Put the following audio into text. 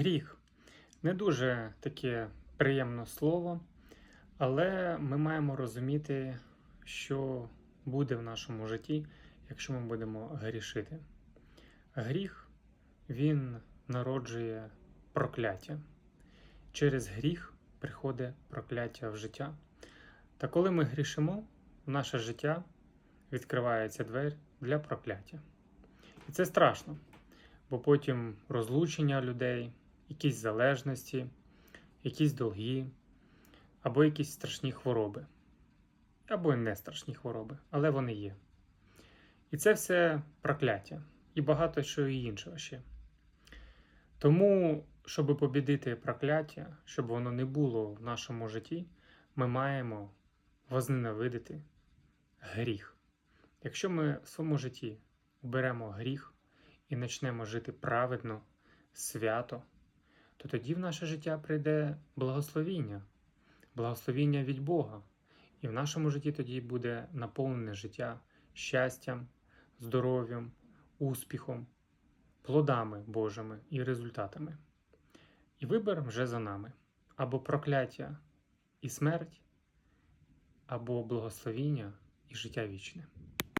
Гріх не дуже таке приємне слово, але ми маємо розуміти, що буде в нашому житті, якщо ми будемо грішити. Гріх він народжує прокляття. Через гріх приходить прокляття в життя. Та коли ми грішимо, в наше життя відкривається двері для прокляття. І це страшно, бо потім розлучення людей, якісь залежності, якісь долги, або якісь страшні хвороби, або не страшні хвороби, але вони є. І це все прокляття, і багато що іншого ще. Тому, щоб побідити прокляття, щоб воно не було в нашому житті, ми маємо возненавидити гріх. Якщо ми в своєму житті оберемо гріх і почнемо жити праведно, свято, то тоді в наше життя прийде благословіння, благословіння від Бога. І в нашому житті тоді буде наповнене життя щастям, здоров'ям, успіхом, плодами Божими і результатами. І вибір вже за нами або прокляття і смерть, або благословіння і життя вічне.